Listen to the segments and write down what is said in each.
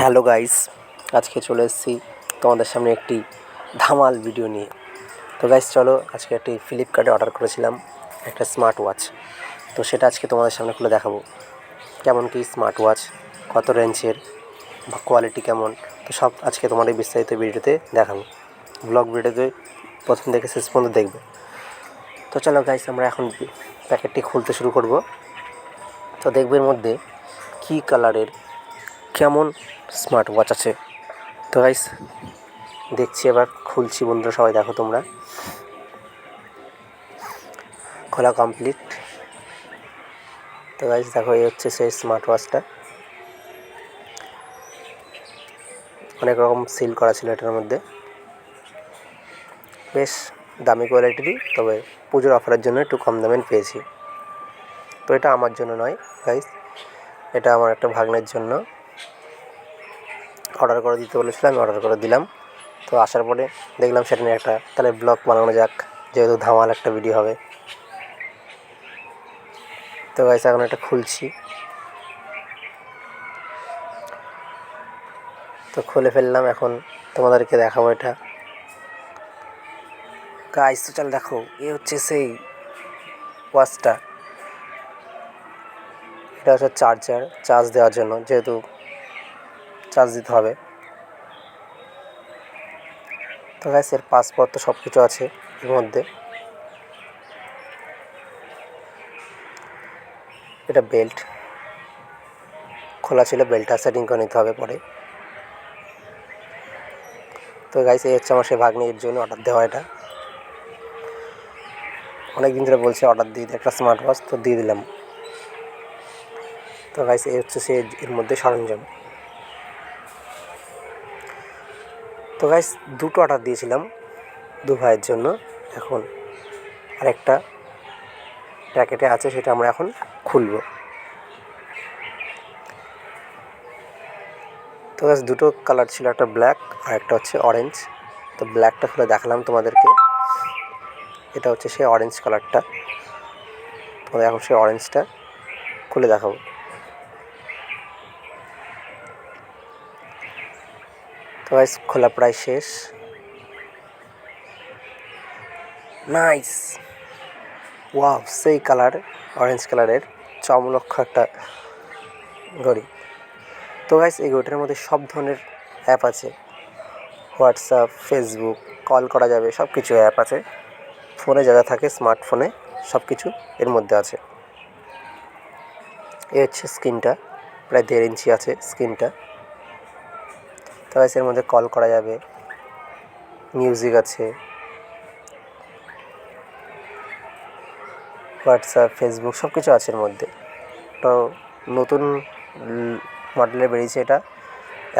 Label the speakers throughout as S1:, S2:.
S1: Hello guys, আজকে চলে এসেছি তোমাদের সামনে একটি ধামাল ভিডিও নিয়ে। তো গাইস, চলো আজকে একটি ফ্লিপকার্টে অর্ডার করেছিলাম একটা স্মার্ট ওয়াচ তো সেটা আজকে তোমাদের সামনে খুলে দেখাবো। কেমন কি স্মার্ট ওয়াচ কত রেঞ্জের বা কোয়ালিটি কেমন, তো সব আজকে এই বিস্তারিত ভিডিওতে দেখাবো। ব্লগ ভিডিওতে প্রথম থেকে শেষ পর্যন্ত দেখবে। তো চলো গাইস, আমরা এখন প্যাকেটটি খুলতে শুরু করব। তো দেখবে মধ্যে কী কালারের কেমন স্মার্ট ওয়াচ আছে। তো গাইস দেখছি এবার, খুলছি বন্ধুরা সবাই, দেখো তোমরা। খোলা কমপ্লিট তো গাইস দেখো, এই হচ্ছে সেই স্মার্ট ওয়াচটা অনেক রকম সিল করা ছিল এটার মধ্যে। বেশ দামি কোয়ালিটিরই তবে পুজোর অফারের জন্য একটু কম দামে পেয়েছি। তো এটা আমার জন্য নয় গাইস এটা আমার একটা ভাগ্নের জন্য। অর্ডার করে দিতে বলেছিলাম, আমি অর্ডার করে দিলাম। তো আসার পরে দেখলাম সেটা নিয়ে একটা, তাহলে ব্লগ বানানো যাক, যেহেতু ধামাল একটা ভিডিও হবে। তো গাইস এখন এটা খুলছি। তো খুলে ফেললাম, এখন তোমাদেরকে দেখাবো এটা। গাইস তো চল দেখো, এ হচ্ছে সেই ওয়াচটা এটা হচ্ছে চার্জার চার্জ দেওয়ার জন্য, যেহেতু চার্জ দিতে হবে। তো গাইস এর পাসপোর্ট তো সব কিছু আছে এর মধ্যে। এটা বেল্ট খোলা ছিল বেল্টটা সেটিং করে নিতে হবে পরে। তো গাইস এই হচ্ছে আমার সেই ভাগ্নির জন্য অর্ডার দেওয়া এটা। অনেক দিন ধরে বলছে অর্ডার দিয়ে একটা স্মার্ট ওয়াচ তো দিয়ে দিলাম। তো গাইস এই হচ্ছে সে এর মধ্যে সরঞ্জাম। তো গাইস দুটো অর্ডার দিয়েছিলাম দু ভাইয়ের জন্য। এখন আরেকটা প্যাকেটে আছে, সেটা আমরা এখন খুলব। তো গাইস দুটো কালার ছিল, একটা ব্ল্যাক আর একটা হচ্ছে অরেঞ্জ তো ব্ল্যাকটা খুলে দেখালাম তোমাদেরকে। এটা হচ্ছে সেই অরেঞ্জ কালারটা তোমাদের এখন সেই অরেঞ্জটা খুলে দেখাবো। তো গাইস খোলা প্রায় শেষ। নাইস ওয়াও সেই কালার অরেঞ্জ কালারের চমলক্ষ একটা ঘড়ি। তো গাইস এই ঘড়িটার মধ্যে সব ধরনের অ্যাপ আছে। হোয়াটসঅ্যাপ ফেসবুক কল করা যাবে সব কিছু অ্যাপ আছে। ফোনে যা যা থাকে স্মার্টফোনে সব কিছু এর মধ্যে আছে। এ হচ্ছে স্ক্রিনটা প্রায় দেড় ইঞ্চি আছে স্ক্রিনটা এর মধ্যে কল করা যাবে। মিউজিক আছে। হোয়াটসঅ্যাপ ফেসবুক সব কিছু আছে এর মধ্যে। তো নতুন মডেলে বেরিয়েছে এটা।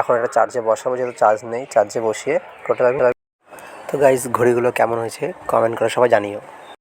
S1: এখন এটা চার্জে বসাবো, যেহেতু চার্জ নেই চার্জে বসিয়ে টোটাল তো গাইস ঘড়িগুলো কেমন হয়েছে? কমেন্ট করে সবাই জানিও।